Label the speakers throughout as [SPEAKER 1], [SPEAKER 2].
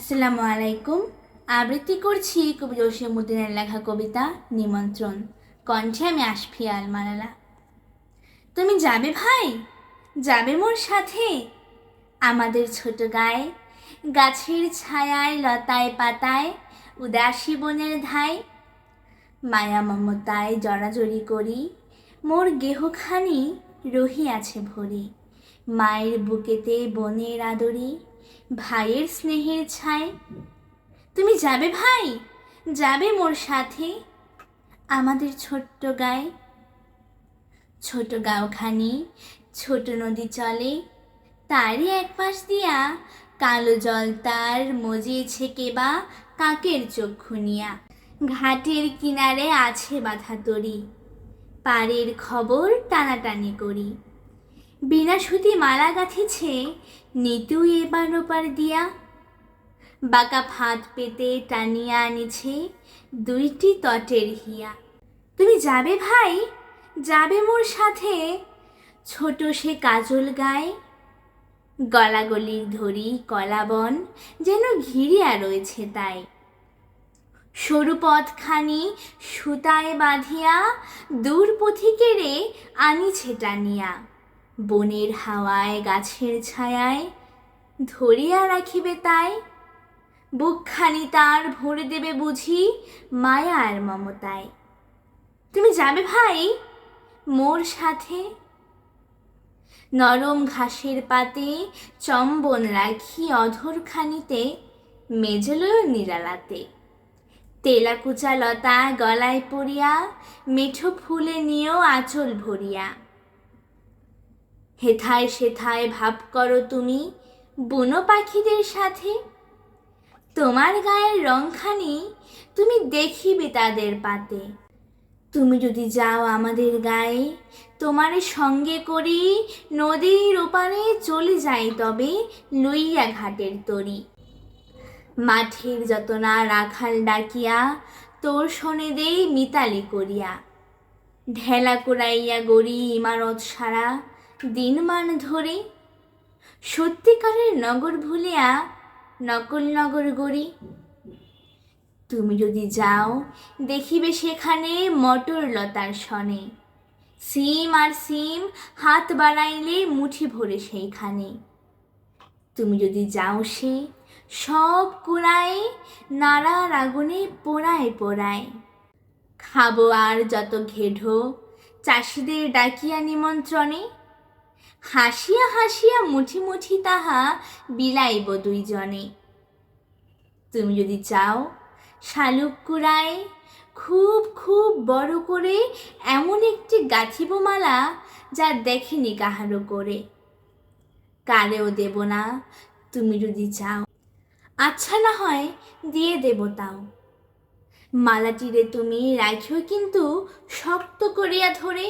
[SPEAKER 1] আসসালামু আলাইকুম। আবৃত্তি করছি কবি জসিমুদ্দিনের লেখা কবিতা নিমন্ত্রণ। কণ্ঠে আমি আশফি আল মালালা তুমি যাবে ভাই? যাবে মোর সাথে? আমাদের ছোট গায়ে, গাছের ছায়ায়, লতায় পাতায়, উদাসী বনের ধায়। মায়া মমতায় জড়াজড়ি করি, মোর গেহখানি রহি আছে ভরি। মায়ের বুকেতে বনের আদরি ভাইয়ের স্নেহের ছায়। তুমি যাবে ভাই? যাবে মোর সাথে? আমাদের ছোট্ট গায়ে। ছোট গাঁওখানি, ছোট নদী চলে। তারই এক পাশ দিয়া কালো জল তার মজিয়েছে কেবা কাকের চক্ষু নিয়া। ঘাটের কিনারে আছে বাধা তরি। পাড়ের খবর টানাটানি করি। বিনা সুতি মালা গাঁথিছে, নিতু এবার ওপার দিয়া। বাঁকা ফাঁদ পেতে টানিয়া আনিছে দুইটি তটের হিয়া। তুমি যাবে ভাই? যাবে মোর সাথে। ছোট সে কাজল গায়ে। গলাগলির ধরি কলাবন যেন ঘিরিয়া রয়েছে তাই। সরু পথখানি সুতায় বাঁধিয়া দূর পথিকেরে আনিছে টানিয়া। বনের হাওয়ায়, গাছের ছায়ায় ধরিয়া রাখিবে তাই? বুকখানি তার ভরে দেবে বুঝি মায়া আর মমতায়। তুমি যাবে ভাই মোর সাথে? নরম ঘাসের পাতে চম্বন রাখি অধরখানিতে মেজেলও নিরালাতে। তেলাকুচা লতা গলায় পড়িয়া, মিঠো ফুলে নিয়েও আঁচল ভরিয়া। হেথায় সেথায় ভাব করো তুমি বুনো পাখিদের সাথে। তোমার গায়ের রংখানি তুমি দেখিবে তাদের পাতে। তুমি যদি যাও আমাদের গায়ে, তোমারে সঙ্গে করি নদীর ওপারে চলে যাই তবে লইয়া ঘাটের তরি। মাঠের যতনা রাখাল ডাকিয়া তোর শোনে দেই মিতালি করিয়া। ঢেলা কুড়াইয়া গড়ি ইমারত সারা দিনমান ধরে, সত্যিকারের নগর ভুলিয়া নকল নগর গড়ি। তুমি যদি যাও, দেখিবে সেখানে মটর লতার সনে। সিম আর সিম হাত বাড়াইলে মুঠি ভরে সেইখানে। তুমি যদি যাও সে, সব কুড়ায়, নাড়ার আগুনে পোড়ায় পোড়ায়। খাব আর যত ঘেঢো, চাষিদের ডাকিয়া নিমন্ত্রণে হাসিয়া হাসিয়া মুঠি মুঠি তাহা বিলাইব দুইজনে। তুমি যদি চাও, শালুক কুড়ায় খুব খুব বড় করে এমন একটি গাঁথিব মালা যা দেখেনি কাহারও করে। কারেও দেব না, তুমি যদি চাও। আচ্ছা না হয়, দিয়ে দেব তাও। মালাটিরে তুমি রাখিও কিন্তু শক্ত করিয়া ধরে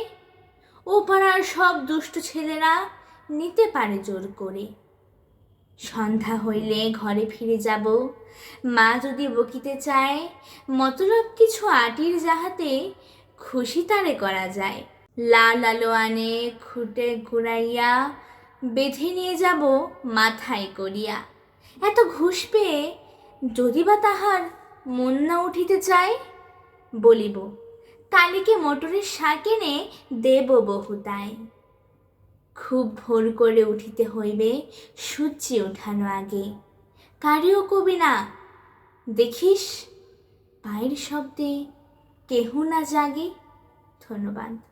[SPEAKER 1] ও পাড়ার সব দুষ্ট ছেলেরা নিতে পারে জোর করে। সন্ধ্যা হইলে ঘরে ফিরে যাব। মা যদি বকিতে চায়, মতলব কিছু আটির যাহাতে খুশি তারে করা যায়। লাল আলো আনে খুঁটে ঘুরাইয়া বেঁধে নিয়ে যাব মাথায় করিয়া। এত ঘুষ পেয়ে যদি বা তাহার মন না উঠিতে চায়, বলিব কালীকে মোটরের শাঁক এনে দেব বহুতায়। খুব ভোর করে উঠিতে হইবে সূর্যে ওঠানো আগে। কারিও কবি না। দেখিস, পায়ের শব্দে কেহ না জাগে। ধন্যবাদ।